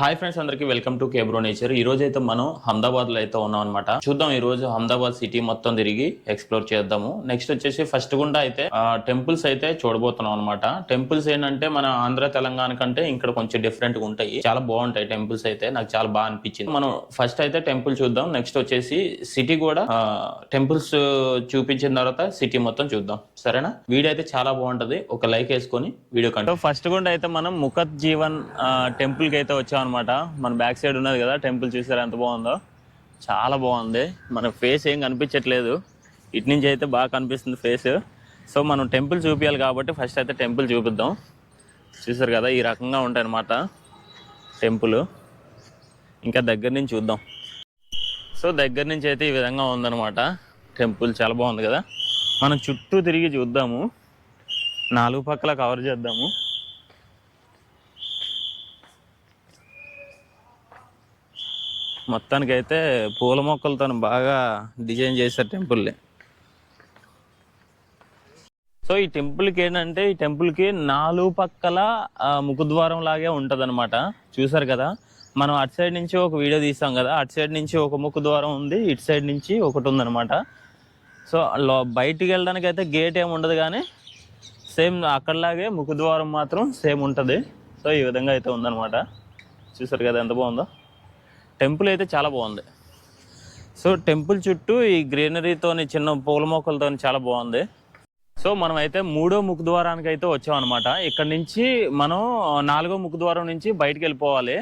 Hi friends అందరికి welcome to కేబ్రో nature ఈ రోజు అయితే మనం అహ్మదాబాద్లో అయితే ఉన్నాం అనమాట చూద్దాం ఈ రోజు అహ్మదాబాద్ సిటీ మొత్తం తిరిగి ఎక్స్ప్లోర్ చేద్దాము. నెక్స్ట్ వచ్చేసి ఫస్ట్ గుండా అయితే టెంపుల్స్ అయితే చూడబోతున్నాం అనమాట టెంపుల్స్ ఏంటంటే మన ఆంధ్ర తెలంగాణ కంటే ఇక్కడ కొంచెం డిఫరెంట్గా ఉంటాయి. చాలా బాగుంటాయి టెంపుల్స్ అయితే. నాకు చాలా బాగా అనిపించింది. మనం ఫస్ట్ అయితే టెంపుల్ చూద్దాం. నెక్స్ట్ వచ్చేసి సిటీ కూడా టెంపుల్స్ చూపించిన తర్వాత సిటీ మొత్తం చూద్దాం. సరేనా? వీడియో అయితే చాలా బాగుంటది. ఒక లైక్ వేసుకొని వీడియో కంటే ఫస్ట్ గుండా అయితే మనం ముఖత్ జీవన్ టెంపుల్కి అయితే వచ్చాం అనమాట మన బ్యాక్ సైడ్ ఉన్నది కదా టెంపుల్ చూసారా ఎంత బాగుందో? చాలా బాగుంది. మన ఫేస్ ఏం కనిపించట్లేదు. ఇటు నుంచి అయితే బాగా కనిపిస్తుంది ఫేస్ సో మనం టెంపుల్ చూపించాలి కాబట్టి ఫస్ట్ అయితే టెంపుల్ చూపిద్దాం. చూసారు కదా ఈ రకంగా ఉంటాయి అనమాట టెంపుల్ ఇంకా దగ్గర నుంచి చూద్దాం. సో దగ్గర నుంచి అయితే ఈ విధంగా ఉందన్నమాట టెంపుల్ చాలా బాగుంది కదా. మనం చుట్టూ తిరిగి చూద్దాము. నాలుగు పక్కల కవర్ చేద్దాము. మొత్తానికి అయితే పూల మొక్కలతో బాగా డిజైన్ చేశారు టెంపుల్ని. సో ఈ టెంపుల్కి ఏంటంటే ఈ టెంపుల్కి నాలుగు పక్కల ముఖద్వారం లాగే ఉంటుంది అనమాట చూసారు కదా? మనం అటు సైడ్ నుంచి ఒక వీడియో తీసాం కదా? అటు సైడ్ నుంచి ఒక ముఖద్వారం ఉంది ఇటు సైడ్ నుంచి ఒకటి ఉందన్నమాట. సో లో బయటికి వెళ్ళడానికి అయితే గేట్ ఏమి ఉండదు కానీ సేమ్ అక్కడలాగే ముఖద్వారం మాత్రం సేమ్ ఉంటుంది. సో ఈ విధంగా అయితే ఉందన్నమాట. చూసారు కదా ఎంత బాగుందో? టెంపుల్ అయితే చాలా బాగుంది. సో టెంపుల్ చుట్టూ ఈ గ్రీనరీతోని చిన్న పూల మొక్కలతో చాలా బాగుంది. సో మనం అయితే మూడో ముఖ ద్వారానికి అయితే వచ్చాం అనమాట ఇక్కడ నుంచి మనం నాలుగో ముఖ ద్వారం నుంచి బయటికి వెళ్ళిపోవాలి.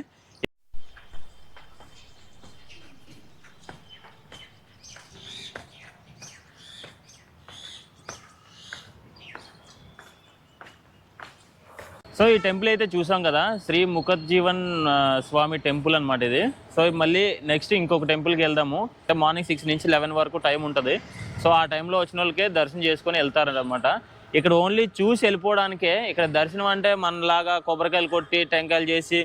సో ఈ టెంపుల్ అయితే చూసాం కదా శ్రీ ముఖర్జీవన్ స్వామి టెంపుల్ అనమాట ఇది. సో మళ్ళీ నెక్స్ట్ ఇంకొక టెంపుల్కి వెళ్దాము. అంటే మార్నింగ్ సిక్స్ నుంచి లెవెన్ వరకు టైం ఉంటుంది. సో ఆ టైంలో వచ్చిన వాళ్ళకే దర్శనం చేసుకొని వెళ్తారనమాట ఇక్కడ ఓన్లీ చూసి వెళ్ళిపోవడానికే ఇక్కడ దర్శనం అంటే మనలాగా కొబ్బరికాయలు కొట్టి టెంకాయలు చేసి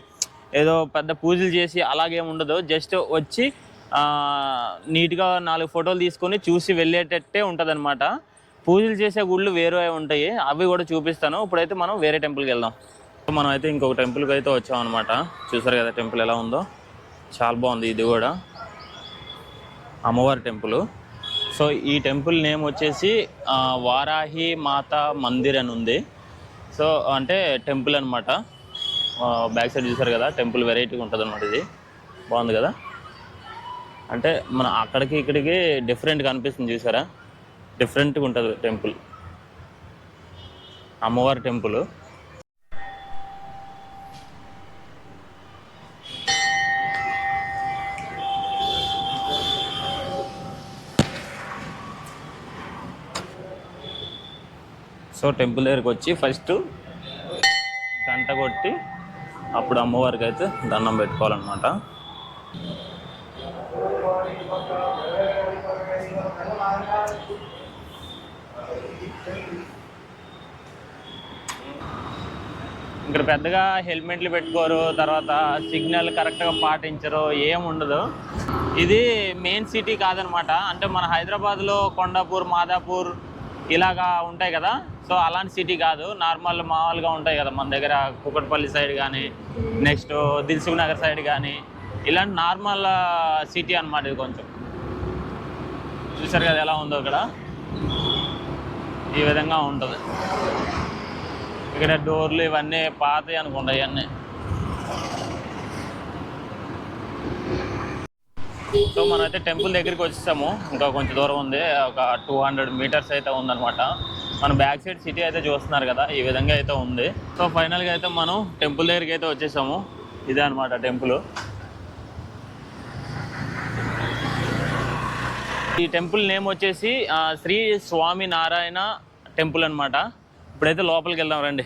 ఏదో పెద్ద పూజలు చేసి అలాగేం ఉండదు. జస్ట్ వచ్చి నీట్గా నాలుగు ఫోటోలు తీసుకొని చూసి వెళ్ళేటట్టే ఉంటుంది పూజలు చేసే గుళ్ళు వేరే ఉంటాయి. అవి కూడా చూపిస్తాను. ఇప్పుడైతే మనం వేరే టెంపుల్కి వెళ్దాం. సో మనం అయితే ఇంకొక టెంపుల్కి అయితే వచ్చాం అనమాట చూసారు కదా టెంపుల్ ఎలా ఉందో? చాలా బాగుంది ఇది కూడా. అమ్మవారి టెంపుల్. సో ఈ టెంపుల్ నేమ్ వచ్చేసి వారాహి మాత మందిర్ అని ఉంది. సో అంటే టెంపుల్ అనమాట బ్యాక్ సైడ్ చూసారు కదా టెంపుల్ వెరైటీగా ఉంటుంది అనమాట ఇది. బాగుంది కదా? అంటే మన అక్కడికి ఇక్కడికి డిఫరెంట్గా అనిపిస్తుంది చూసారా? డిఫరెంట్గా ఉంటుంది టెంపుల్. అమ్మవారి టెంపుల్. సో టెంపుల్ దగ్గరికి వచ్చి ఫస్ట్ గంట కొట్టి అప్పుడు అమ్మవారికి అయితే దండం పెట్టుకోవాలన్నమాట. ఇక్కడ పెద్దగా హెల్మెట్లు పెట్టుకోరు తర్వాత సిగ్నల్ కరెక్ట్గా పాటించరు ఏం ఉండదు. ఇది మెయిన్ సిటీ కాదనమాట. అంటే మన హైదరాబాద్లో కొండాపూర్ మాదాపూర్ ఇలాగా ఉంటాయి కదా. సో అలాంటి సిటీ కాదు. నార్మల్ మామూలుగా ఉంటాయి కదా మన దగ్గర. కుకట్పల్లి సైడ్ కానీ నెక్స్ట్ దిల్సుఖ్ నగర్ సైడ్ కానీ. ఇలాంటి నార్మల్ సిటీ అన్నమాట ఇది కొంచెం. చూసారు కదా ఎలా ఉందో ఇక్కడ? ఈ విధంగా ఉంటుంది. ఇక్కడ డోర్లు ఇవన్నీ పాతవి అనుకుంటా ఇవన్నీ సో మనమైతే టెంపుల్ దగ్గరికి వచ్చేసాము. ఇంకా కొంచెం దూరం ఉంది. ఒక టూ హండ్రెడ్ మీటర్స్ అయితే ఉందన్నమాట. మన బ్యాక్ సైడ్ సిటీ అయితే చూస్తున్నారు కదా ఈ విధంగా అయితే ఉంది. సో ఫైనల్గా అయితే మనం టెంపుల్ దగ్గరికి అయితే వచ్చేసాము. ఇదే అనమాట టెంపుల్. ఈ టెంపుల్ నేమ్ వచ్చేసి శ్రీ స్వామి నారాయణ టెంపుల్ అన్నమాట. ఇప్పుడైతే లోపలికి వెళ్దాం రండి.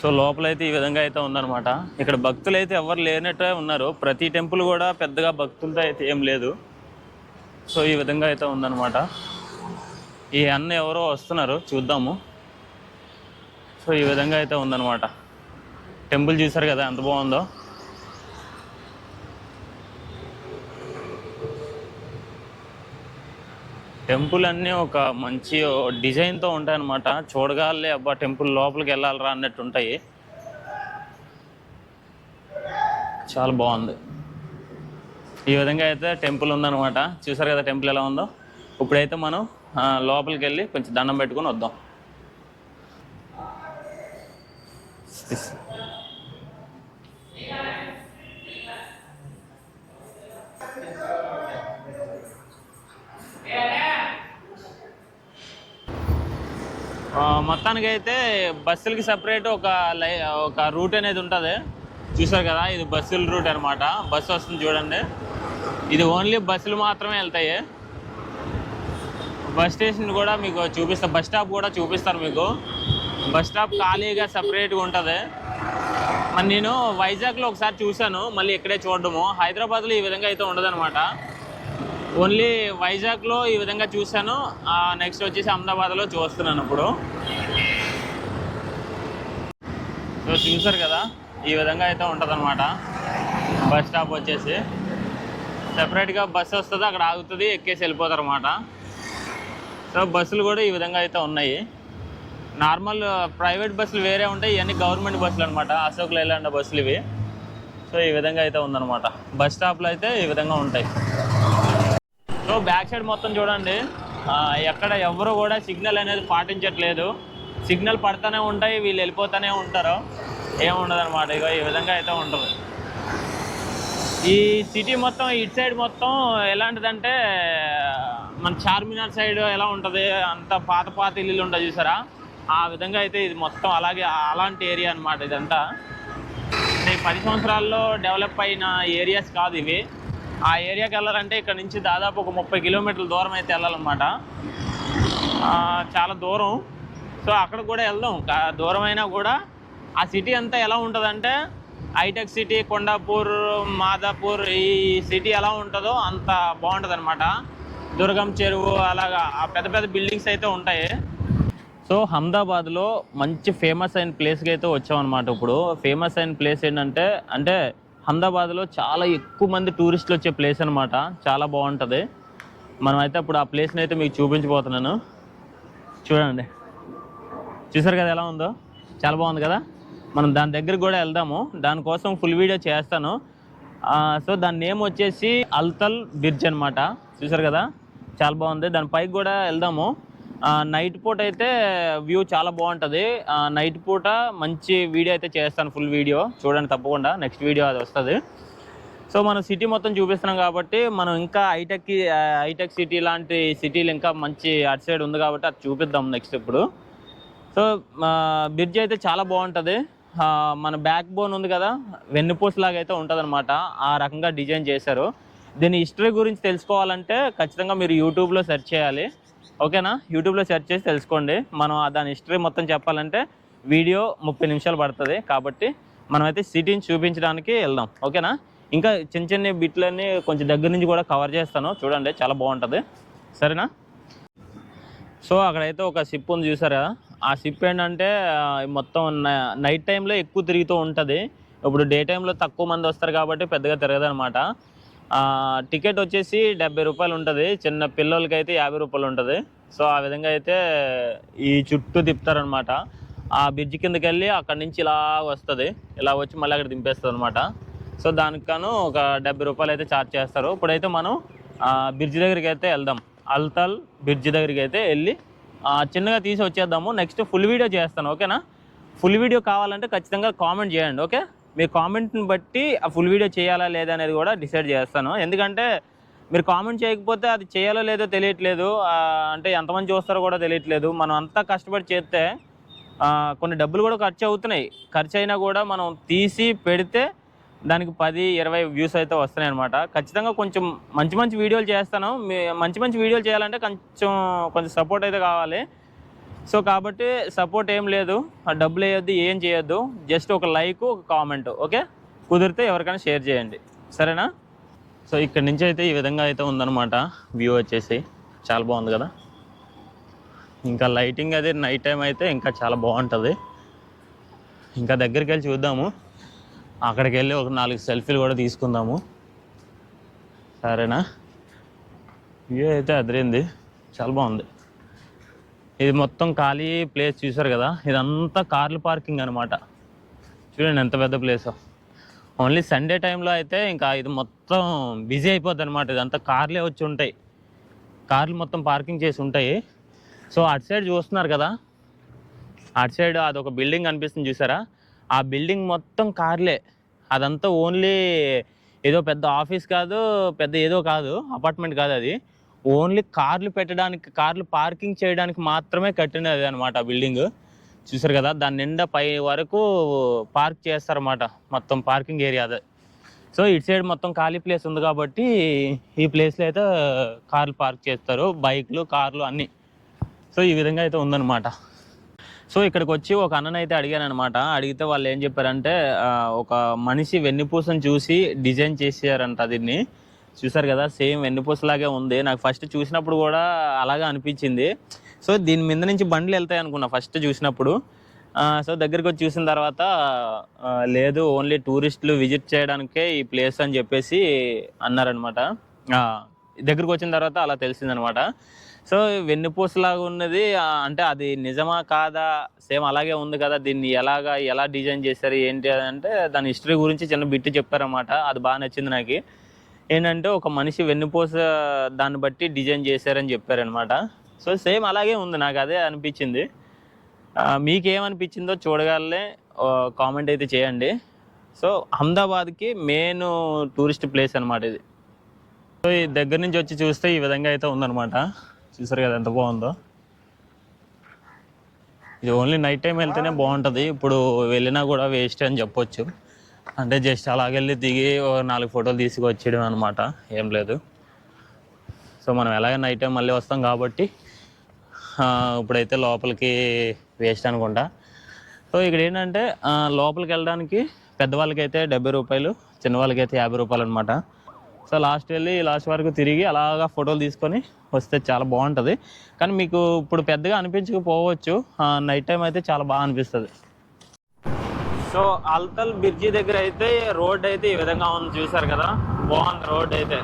సో లోపలైతే ఈ విధంగా అయితే ఉందన్నమాట. ఇక్కడ భక్తులు అయితే ఎవరు లేనట్టే ఉన్నారు. ప్రతి టెంపుల్ కూడా పెద్దగా భక్తులతో అయితే ఏం లేదు. సో ఈ విధంగా అయితే ఉందనమాట ఈ అన్న ఎవరో వస్తున్నారు చూద్దాము. సో ఈ విధంగా అయితే ఉందన్నమాట. టెంపుల్ చూసారు కదా ఎంత బాగుందో. టెంపుల్ అన్నీ ఒక మంచి డిజైన్తో ఉంటాయి అనమాట చూడగానే అబ్బా టెంపుల్ లోపలికి వెళ్ళాలరా అన్నట్టు ఉంటాయి. చాలా బాగుంది. ఈ విధంగా అయితే టెంపుల్ ఉందన్నమాట. చూసారు కదా టెంపుల్ ఎలా ఉందో? ఇప్పుడైతే మనం లోపలికి వెళ్ళి కొంచెం దండం పెట్టుకొని వద్దాం ఆ, మొత్తానికి అయితే బస్సులకి సపరేట్ ఒక లై ఒక రూట్ అనేది ఉంటుంది. చూసారు కదా ఇది బస్సుల రూట్ అనమాట బస్సు వస్తుంది చూడండి. ఇది ఓన్లీ బస్సులు మాత్రమే వెళ్తాయి. బస్ స్టేషన్ కూడా మీకు చూపిస్తా బస్ స్టాప్ కూడా చూపిస్తారు మీకు. బస్ స్టాప్ ఖాళీగా సపరేట్గా ఉంటుంది. మరి నేను వైజాగ్లో ఒకసారి చూశాను మళ్ళీ ఇక్కడే చూడడము. హైదరాబాద్లో ఈ విధంగా అయితే ఉండదనమాట ఓన్లీ వైజాగ్లో ఈ విధంగా చూశాను. నెక్స్ట్ వచ్చేసి అహ్మదాబాద్లో చూస్తున్నాను ఇప్పుడు. సో చూసారు కదా ఈ విధంగా అయితే ఉంటుందన్నమాట. బస్ స్టాప్ వచ్చేసి. సపరేట్గా బస్సు వస్తుంది అక్కడ ఆగుతుంది ఎక్కేసి వెళ్ళిపోతారు అనమాట సో బస్సులు కూడా ఈ విధంగా అయితే ఉన్నాయి. నార్మల్ ప్రైవేట్ బస్సులు వేరే ఉంటాయి ఇవన్నీ గవర్నమెంట్ బస్సులు అనమాట అశోక్ లైలాండ్ బస్సులు ఇవి. సో ఈ విధంగా అయితే ఉందన్నమాట. బస్ స్టాప్లో అయితే ఈ విధంగా ఉంటాయి. సో బ్యాక్ సైడ్ మొత్తం చూడండి. ఎక్కడ ఎవరు కూడా సిగ్నల్ అనేది పాటించట్లేదు. సిగ్నల్ పడతానే ఉంటాయి వీళ్ళు వెళ్ళిపోతూనే ఉంటారు. ఏముండదు అనమాట ఇక ఈ విధంగా అయితే ఉంటుంది. ఈ సిటీ మొత్తం ఇటు సైడ్ మొత్తం ఎలాంటిదంటే మన చార్మినార్ సైడ్ ఎలా ఉంటుంది అంత పాత పాత ఇల్లులు ఉంటుంది చూసారా? ఆ విధంగా అయితే ఇది మొత్తం అలాగే అలాంటి ఏరియా అన్నమాట ఇదంతా. ఈ పది సంవత్సరాల్లో డెవలప్ అయిన ఏరియాస్ కాదు ఇవి. ఆ ఏరియాకి వెళ్ళాలంటే ఇక్కడ నుంచి దాదాపు ఒక ముప్పై కిలోమీటర్ల దూరం అయితే వెళ్ళాలన్నమాట. చాలా దూరం. సో అక్కడ కూడా వెళ్దాం. కా- కూడా ఆ సిటీ అంతా ఎలా ఉంటుందంటే హైటెక్ సిటీ కొండాపూర్ మాదాపూర్ ఈ సిటీ ఎలా ఉంటుందో అంత బాగుంటుంది అనమాట దుర్గం చెరువు అలాగా ఆ పెద్ద పెద్ద బిల్డింగ్స్ అయితే ఉంటాయి. సో హమ్దాబాద్లో మంచి ఫేమస్ అయిన ప్లేస్కి అయితే వచ్చామన్నమాట ఇప్పుడు. ఫేమస్ అయిన ప్లేస్ ఏంటంటే అంటే అహ్మదాబాద్లో చాలా ఎక్కువ మంది టూరిస్టులు వచ్చే ప్లేస్ అనమాట చాలా బాగుంటుంది. మనం అయితే ఇప్పుడు ఆ ప్లేస్ని అయితే మీకు చూపించబోతున్నాను. చూడండి. చూసారు కదా ఎలా ఉందో? చాలా బాగుంది కదా? మనం దాని దగ్గరికి కూడా వెళ్దాము. దానికోసం ఫుల్ వీడియో చేస్తాను. సో దాని నేమ్ వచ్చేసి అల్తల్ బిర్జ్ అనమాట చూసారు కదా? చాలా బాగుంది. దాని పైకి కూడా వెళ్దాము. నైట్ పూట అయితే వ్యూ చాలా బాగుంటుంది. నైట్ పూట మంచి వీడియో అయితే చేస్తాను ఫుల్ వీడియో చూడండి తప్పకుండా నెక్స్ట్ వీడియో అది వస్తుంది. సో మనం సిటీ మొత్తం చూపిస్తున్నాం కాబట్టి మనం ఇంకా హైటెక్ హైటెక్ సిటీ లాంటి సిటీలు ఇంకా మంచి అటు సైడ్ ఉంది కాబట్టి అది చూపిద్దాం నెక్స్ట్ ఇప్పుడు. సో బ్రిడ్జ్ అయితే చాలా బాగుంటుంది. మన బ్యాక్ బోన్ ఉంది కదా వెన్నుపూస లాగా అయితే ఉంటుంది అనమాట ఆ రకంగా డిజైన్ చేశారు. దీని హిస్టరీ గురించి తెలుసుకోవాలంటే ఖచ్చితంగా మీరు యూట్యూబ్లో సెర్చ్ చేయాలి. ఓకేనా? యూట్యూబ్లో సెర్చ్ చేసి తెలుసుకోండి. మనం దాని హిస్టరీ మొత్తం చెప్పాలంటే వీడియో ముప్పై నిమిషాలు పడుతుంది కాబట్టి మనమైతే సిటీని చూపించడానికి వెళ్దాం. ఓకేనా? ఇంకా చిన్న చిన్న బిట్లన్నీ కొంచెం దగ్గర నుంచి కూడా కవర్ చేస్తాను. చూడండి చాలా బాగుంటుంది. సరేనా? సో అక్కడైతే ఒక సిప్ ఉంది చూసారా? ఆ సిప్ ఏంటంటే మొత్తం నైట్ టైంలో ఎక్కువ తిరుగుతూ ఉంటుంది. ఇప్పుడు డే టైంలో తక్కువ మంది వస్తారు కాబట్టి పెద్దగా తిరగదు అనమాట టికెట్ వచ్చేసి డెబ్బై రూపాయలు ఉంటుంది. చిన్న పిల్లలకి అయితే యాభై రూపాయలు ఉంటుంది. సో ఆ విధంగా అయితే ఈ చుట్టూ తిప్పుతారనమాట ఆ బ్రిడ్జ్ కిందకి వెళ్ళి అక్కడి నుంచి ఇలా వస్తుంది. ఇలా వచ్చి మళ్ళీ అక్కడ దింపేస్తుంది అనమాట సో దానికి ఒక డెబ్బై రూపాయలు అయితే ఛార్జ్ చేస్తారు. ఇప్పుడైతే మనం బ్రిడ్జ్ దగ్గరికి అయితే వెళ్దాం. అల్తల్ బ్రిడ్జ్ దగ్గరికి అయితే వెళ్ళి చిన్నగా తీసి వచ్చేద్దాము. నెక్స్ట్ ఫుల్ వీడియో చేస్తాను. ఓకేనా? ఫుల్ వీడియో కావాలంటే ఖచ్చితంగా కామెంట్ చేయండి. ఓకే? మీ కామెంట్ని బట్టి ఆ ఫుల్ వీడియో చేయాలా లేదా అనేది కూడా డిసైడ్ చేస్తాను. ఎందుకంటే మీరు కామెంట్ చేయకపోతే అది చేయాలో లేదో తెలియట్లేదు. అంటే ఎంతమంది చూస్తారో కూడా తెలియట్లేదు. మనం అంతా కష్టపడి చేస్తే కొన్ని డబ్బులు కూడా ఖర్చు అవుతున్నాయి. ఖర్చు అయినా కూడా మనం తీసి పెడితే దానికి పది ఇరవై వ్యూస్ అయితే వస్తున్నాయి అనమాట ఖచ్చితంగా కొంచెం మంచి మంచి వీడియోలు చేస్తాను. మీ మంచి మంచి వీడియోలు చేయాలంటే కొంచెం కొంచెం సపోర్ట్ అయితే కావాలి. సో కాబట్టి సపోర్ట్ ఏం లేదు. ఆ డబ్బులు వేయొద్దు ఏం చేయొద్దు. జస్ట్ ఒక లైక్ ఒక కామెంట్ ఓకే? కుదిరితే ఎవరికైనా షేర్ చేయండి. సరేనా? సో ఇక్కడ నుంచి అయితే ఈ విధంగా అయితే ఉందన్నమాట వ్యూ వచ్చేసి. చాలా బాగుంది కదా? ఇంకా లైటింగ్ అది నైట్ టైం అయితే ఇంకా చాలా బాగుంటుంది. ఇంకా దగ్గరికి వెళ్ళి చూద్దాము. అక్కడికి వెళ్ళి ఒక నాలుగు సెల్ఫీలు కూడా తీసుకుందాము. సరేనా? వ్యూ అయితే అదిరింది. చాలా బాగుంది. ఇది మొత్తం ఖాళీ ప్లేస్ చూసారు కదా ఇదంతా కార్లు పార్కింగ్ అనమాట చూడండి ఎంత పెద్ద ప్లేస్. ఓన్లీ సండే టైంలో అయితే ఇంకా ఇది మొత్తం బిజీ అయిపోద్ది అనమాట ఇదంతా కార్లే వచ్చి ఉంటాయి. కార్లు మొత్తం పార్కింగ్ చేసి ఉంటాయి. సో అటు సైడ్ చూస్తున్నారు కదా అటు సైడ్ అదొక బిల్డింగ్ కనిపిస్తుంది చూసారా? ఆ బిల్డింగ్ మొత్తం కార్లే. అదంతా ఓన్లీ ఏదో పెద్ద ఆఫీస్ కాదు పెద్ద ఏదో కాదు అపార్ట్మెంట్ కాదు అది. ఓన్లీ కార్లు పెట్టడానికి కార్లు పార్కింగ్ చేయడానికి మాత్రమే కట్టినది అనమాట ఆ బిల్డింగ్. చూసారు కదా దాని నిండా పై వరకు పార్క్ చేస్తారన్నమాట. మొత్తం పార్కింగ్ ఏరియా అదే. సో ఇటు సైడ్ మొత్తం ఖాళీ ప్లేస్ ఉంది కాబట్టి ఈ ప్లేస్లో అయితే కార్లు పార్క్ చేస్తారు. బైక్లు కార్లు అన్నీ. సో ఈ విధంగా అయితే ఉందన్నమాట. సో ఇక్కడికి వచ్చి ఒక అన్నని అయితే అడిగాను అనమాట అడిగితే వాళ్ళు ఏం చెప్పారంటే ఒక మనిషి వెన్నుపూసను చూసి డిజైన్ చేసారంట దీన్ని. చూసారు కదా సేమ్ వెన్నుపూసలాగే ఉంది. నాకు ఫస్ట్ చూసినప్పుడు కూడా అలాగే అనిపించింది. సో దీని మీద నుంచి బండ్లు వెళ్తాయి అనుకున్నా ఫస్ట్ చూసినప్పుడు. సో దగ్గరికి వచ్చి చూసిన తర్వాత లేదు ఓన్లీ టూరిస్టులు విజిట్ చేయడానికే ఈ ప్లేస్ అని చెప్పేసి అన్నారనమాట దగ్గరికి వచ్చిన తర్వాత అలా తెలిసిందనమాట సో వెన్నుపూసలాగా ఉన్నది అంటే అది నిజమా కాదా? సేమ్ అలాగే ఉంది కదా దీన్ని ఎలాగా ఎలా డిజైన్ చేశారు ఏంటి అని అంటే దాని హిస్టరీ గురించి చిన్న బిట్టు చెప్పారన్నమాట. అది బాగా నచ్చింది నాకు. ఏంటంటే ఒక మనిషి వెన్నుపూస దాన్ని బట్టి డిజైన్ చేశారని చెప్పారనమాట సో సేమ్ అలాగే ఉంది నాకు అదే అనిపించింది. మీకేమనిపించిందో చూడగానే కామెంట్ అయితే చేయండి. సో అహ్మదాబాద్కి మెయిన్ టూరిస్ట్ ప్లేస్ అనమాట ఇది. సో ఈ దగ్గర నుంచి వచ్చి చూస్తే ఈ విధంగా అయితే ఉందన్నమాట. చూసారు కదా ఎంత బాగుందో. ఇది ఓన్లీ నైట్ టైం వెళ్తేనే బాగుంటుంది. ఇప్పుడు వెళ్ళినా కూడా వేస్ట్ అని చెప్పొచ్చు. అంటే జస్ట్ అలాగెళ్ళి దిగి నాలుగు ఫోటోలు తీసుకొచ్చేయడం అనమాట ఏం లేదు. సో మనం ఎలాగ నైట్ టైం మళ్ళీ వస్తాం కాబట్టి ఇప్పుడైతే లోపలికి వేస్ట్ అనుకుంటా. సో ఇక్కడ ఏంటంటే లోపలికి వెళ్ళడానికి పెద్దవాళ్ళకి అయితే డెబ్బై రూపాయలు చిన్నవాళ్ళకి అయితే యాభై రూపాయలు అనమాట సో లాస్ట్ వెళ్ళి లాస్ట్ వరకు తిరిగి అలాగా ఫోటోలు తీసుకొని వస్తే చాలా బాగుంటుంది. కానీ మీకు ఇప్పుడు పెద్దగా అనిపించకపోవచ్చు. నైట్ టైం అయితే చాలా బాగా అనిపిస్తుంది. సో అల్తల్ బ్రిడ్జి దగ్గర అయితే రోడ్ అయితే ఈ విధంగా ఉంది చూసారు కదా? బాగుంది రోడ్ అయితే.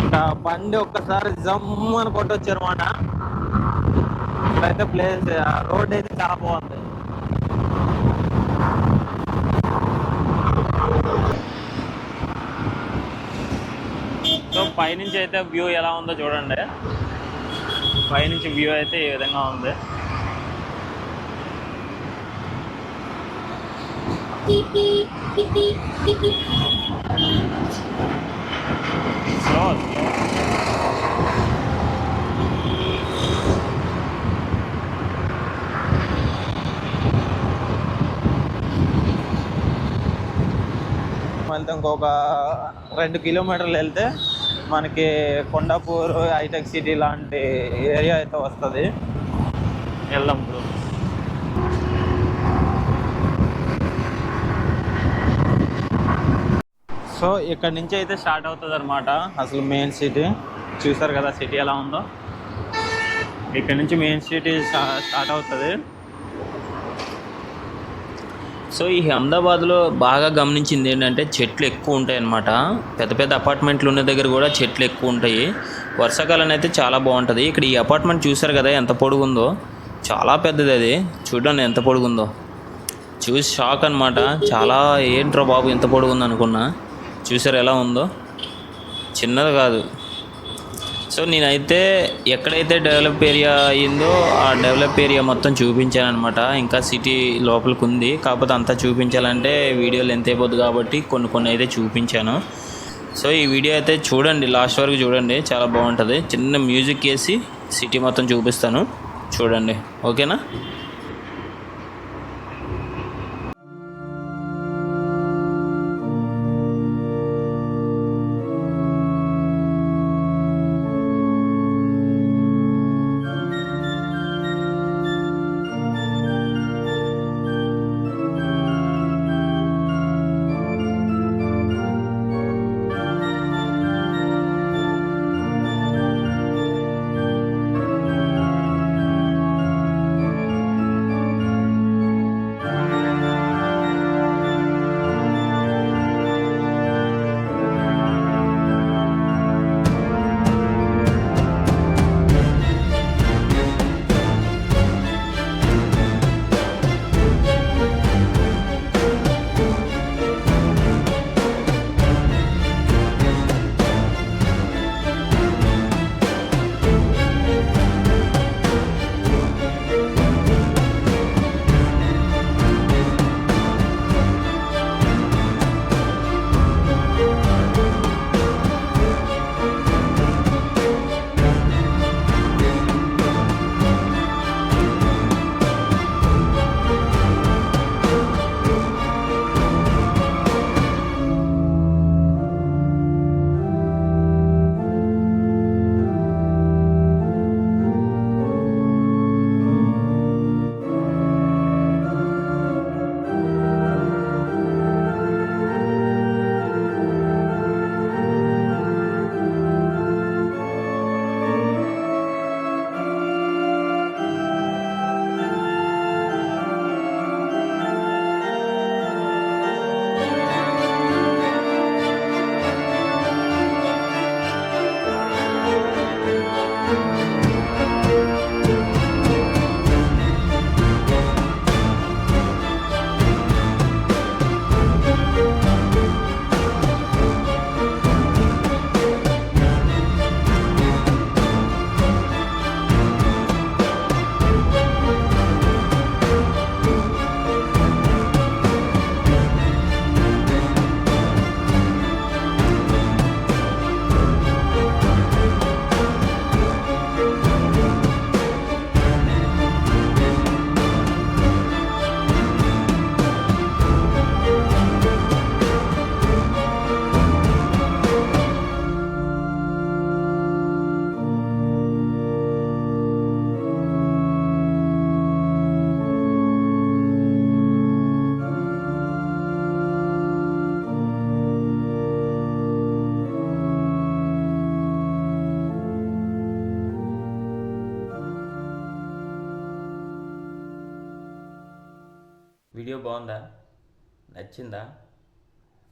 ఇంకా బండి ఒక్కసారి జమ్ అని కొట్టొచ్చు అనమాట ఇక్కడైతే ప్లేస్ రోడ్ అయితే చాలా బాగుంది. సో పైనుంచి అయితే వ్యూ ఎలా ఉందో చూడండి. పైనుంచి వ్యూ అయితే ఈ విధంగా ఉంది. స్లో ఇంకొక రెండు కిలోమీటర్లు వెళ్తే మనకి కొండాపూర్ హైటెక్ సిటీ లాంటి ఏరియా అయితే వస్తుంది. వెళ్దాం సో ఇక్కడ నుంచి అయితే స్టార్ట్ అవుతుంది అనమాట అసలు మెయిన్ సిటీ. చూసారు కదా సిటీ ఎలా ఉందో? ఇక్కడ నుంచి మెయిన్ సిటీ స్టార్ట్ అవుతుంది. సో ఈ అహ్మదాబాద్లో బాగా గమనించింది ఏంటంటే చెట్లు ఎక్కువ ఉంటాయి అన్నమాట పెద్ద పెద్ద అపార్ట్మెంట్లు ఉన్న దగ్గర కూడా చెట్లు ఎక్కువ ఉంటాయి. వర్షాకాలం అయితే చాలా బాగుంటుంది. ఇక్కడ ఈ అపార్ట్మెంట్ చూసారు కదా ఎంత పొడుగుందో? చాలా పెద్దది అది. చూడండి ఎంత పొడుగుందో. చూసి షాక్ అనమాట చాలా ఏంట్రా బాబు ఎంత పొడుగుంది అనుకున్నా చూసారు ఎలా ఉందో? చిన్నది కాదు. సో నేనైతే ఎక్కడైతే డెవలప్ ఏరియా అయిందో ఆ డెవలప్ ఏరియా మొత్తం చూపించాను అనమాట ఇంకా సిటీ లోపలికి ఉంది కాకపోతే అంతా చూపించాలంటే వీడియో లెంత్ అయిపోద్ది కాబట్టి కొన్ని కొన్ని అయితే చూపించాను. సో ఈ వీడియో అయితే చూడండి. లాస్ట్ వరకు చూడండి. చాలా బాగుంటుంది. చిన్న మ్యూజిక్ వేసి సిటీ మొత్తం చూపిస్తాను. చూడండి. ఓకేనా? బాగుందా? నచ్చిందా?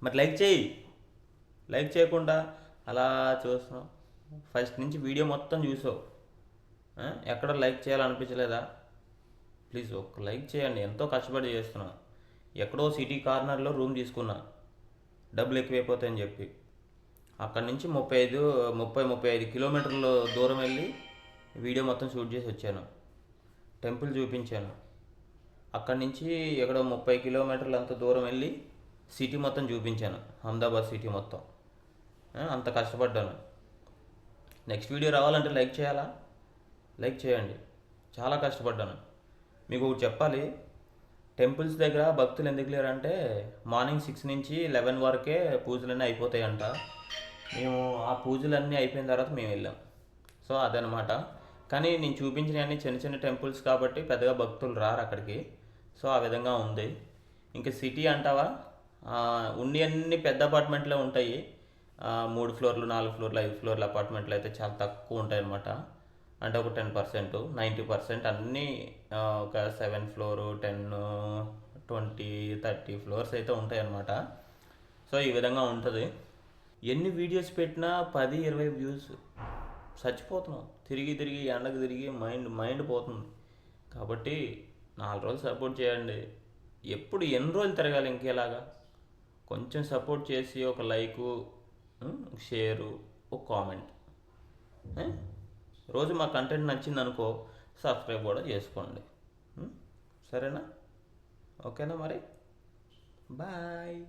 మరి లైక్ చేయి. లైక్ చేయకుండా అలా చూస్తున్నావు. ఫస్ట్ నుంచి వీడియో మొత్తం చూసావు. ఎక్కడ లైక్ చేయాలనిపించలేదా? ప్లీజ్ ఒక్క లైక్ చేయండి. ఎంతో కష్టపడి చేస్తున్నా. ఎక్కడో సిటీ కార్నర్లో రూమ్ తీసుకున్నా. డబ్బులు ఎక్కువైపోతాయని చెప్పి. అక్కడి నుంచి ముప్పై ఐదు ముప్పై ముప్పై ఐదు కిలోమీటర్లు దూరం వెళ్ళి వీడియో మొత్తం షూట్ చేసి వచ్చాను. టెంపుల్ చూపించాను. అక్కడి నుంచి ఎక్కడో ముప్పై కిలోమీటర్లు అంత దూరం వెళ్ళి సిటీ మొత్తం చూపించాను అహ్మదాబాద్ సిటీ మొత్తం. అంత కష్టపడ్డాను. నెక్స్ట్ వీడియో రావాలంటే లైక్ చేయాలా? లైక్ చేయండి. చాలా కష్టపడ్డాను. మీకు ఒకటి చెప్పాలి టెంపుల్స్ దగ్గర భక్తులు ఎందుకు లేరంటే మార్నింగ్ సిక్స్ నుంచి లెవెన్ వరకే పూజలన్నీ అయిపోతాయంట. మేము ఆ పూజలన్నీ అయిపోయిన తర్వాత మేము వెళ్ళాం. సో అదనమాట కానీ నేను చూపించినవన్నీ చిన్న చిన్న టెంపుల్స్ కాబట్టి పెద్దగా భక్తులు రారు అక్కడికి. సో ఆ విధంగా ఉంది. ఇంకా సిటీ అంటావా? ఉండి అన్ని పెద్ద అపార్ట్మెంట్లే ఉంటాయి. మూడు ఫ్లోర్లు నాలుగు ఫ్లోర్లు ఐదు ఫ్లోర్ల అపార్ట్మెంట్లు అయితే చాలా తక్కువ ఉంటాయి అన్నమాట అంటే ఒక టెన్ పర్సెంట్ నైంటీ పర్సెంట్ అన్నీ ఒక seven floor ten twenty thirty floors అయితే ఉంటాయి అన్నమాట సో ఈ విధంగా ఉంటుంది. ఎన్ని వీడియోస్ పెట్టినా పది ఇరవై వ్యూస్ చచ్చిపోతున్నాం. తిరిగి తిరిగి ఎండకు తిరిగి మైండ్ మైండ్ పోతుంది. కాబట్టి నాలుగు రోజులు సపోర్ట్ చేయండి. ఎప్పుడు ఎన్ని రోజులు తిరగాలి ఇంకేలాగా? కొంచెం సపోర్ట్ చేసి ఒక లైకు షేరు ఒక కామెంట్. రోజు మా కంటెంట్ నచ్చింది అనుకో సబ్స్క్రైబ్ కూడా చేసుకోండి. సరేనా? ఓకేనా మరి? బాయ్.